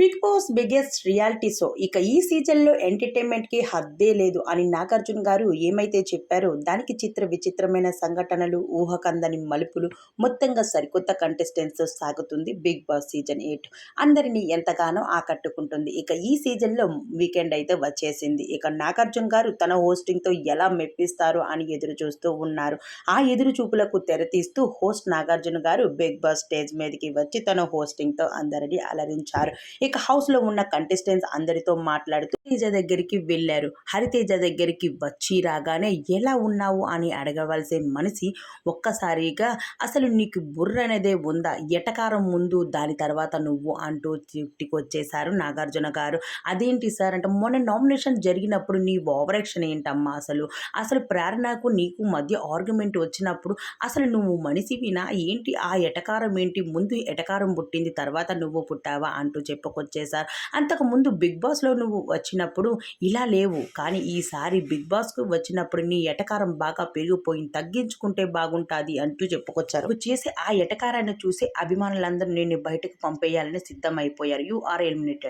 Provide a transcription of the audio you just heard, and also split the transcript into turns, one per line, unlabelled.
Big boss biggest reality show. ఇక ఈ సీజన్లో ఎంటర్టైన్మెంట్కి హద్దే లేదు అని నాగార్జున గారు ఏమైతే చెప్పారో దానికి చిత్ర విచిత్రమైన సంఘటనలు ఊహకందని మలుపులు మొత్తంగా సరికొత్త కంటెస్టెంట్స్తో సాగుతుంది బిగ్ బాస్ సీజన్ ఎయిట్. అందరినీ ఎంతగానో ఆకట్టుకుంటుంది. ఇక ఈ సీజన్లో వీకెండ్ అయితే వచ్చేసింది. ఇక నాగార్జున గారు తన హోస్టింగ్తో ఎలా మెప్పిస్తారు అని ఎదురు చూస్తూ ఉన్నారు. ఆ ఎదురు చూపులకు తెరతీస్తూ హోస్ట్ నాగార్జున గారు బిగ్ బాస్ స్టేజ్ మీదకి వచ్చి తన హోస్టింగ్తో అందరినీ అలరించారు. ఇక హౌస్లో ఉన్న కంటెస్టెంట్స్ అందరితో మాట్లాడుతూ తేజ దగ్గరికి వెళ్ళారు. హరితేజ దగ్గరికి వచ్చి రాగానే ఎలా ఉన్నావు? అని అడగవలసే మనిషి ఒక్కసారిగా అసలు నీకు బుర్ర అనేదే ఉందా? ఎటకారం ముందు దాని తర్వాత నువ్వు అంటూ వచ్చేసారు నాగార్జున గారు. అదేంటి సార్? అంటే మొన్న నామినేషన్ జరిగినప్పుడు నీ ఓవరాక్షన్ ఏంటమ్మా అసలు? అసలు ప్రేరణకు నీకు మధ్య ఆర్గ్యుమెంట్ వచ్చినప్పుడు అసలు నువ్వు మనిషివినా? ఏంటి? ఆ ఎటకారం ఏంటి? ముందు ఎటకారం పుట్టింది? తర్వాత నువ్వు పుట్టావా? అంటూ వచ్చేసారు అంతకుముందు బిగ్ బాస్లో నువ్వు వచ్చినప్పుడు ఇలా లేవు. కానీ ఈసారి బిగ్ బాస్కు వచ్చినప్పుడు నీ ఎటకారం బాగా పెరిగిపోయింది తగ్గించుకుంటే బాగుంటుంది అంటూ చెప్పుకొచ్చారు. నువ్వు చేసే ఆ ఎటకారాన్ని చూసి అభిమానులందరూ నేను బయటకు పంపేయాలని సిద్ధమైపోయారు. You are eliminated.